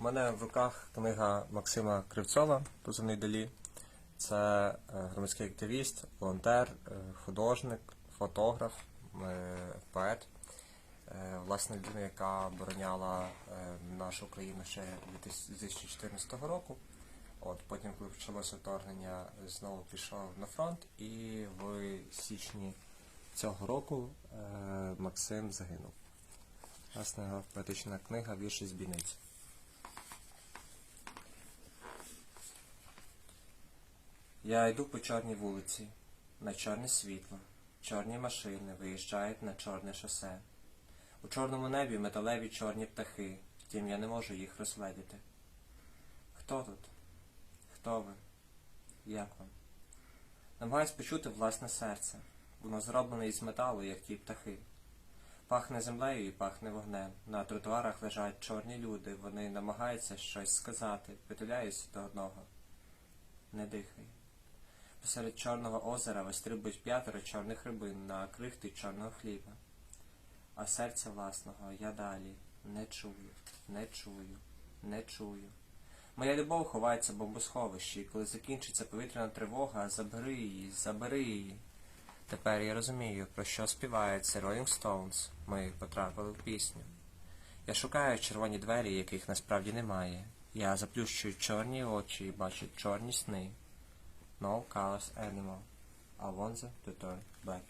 У мене в руках книга Максима Кривцова «Позивний Далі. Це е, громадський активіст, волонтер, е, художник, фотограф, е, поет. Власне, людина, яка обороняла нашу країну ще 2014 року. От, потім, коли почалося вторгнення, знову пішов на фронт, і в січні цього року Максим загинув. Власне, поетична книга Вірші з бійниці. Я йду по чорній вулиці, на чорне світло, чорні машини виїжджають на чорне шосе. У чорному небі металеві чорні птахи, втім я не можу їх розгледіти. Хто тут? Хто ви? Як вам? Намагаюсь почути власне серце. Воно зроблене із металу, як ті птахи. Пахне землею і пахне вогнем. На тротуарах лежать чорні люди, вони намагаються щось сказати, притуляються до одного. Не дихай. Посеред чорного озера вистрибують п'ятеро чорних рибин на крихти чорного хліба. А серця власного я далі не чую, не чую, не чую. Моя любов ховається в бомбосховищі, і коли закінчиться повітряна тривога, забери її, забери її. Тепер я розумію, про що співають це Rolling Stones. Ми потрапили в пісню. Я шукаю червоні двері, яких насправді немає. Я заплющую чорні очі і бачу чорні сни. No cars anymore. I want them to turn black.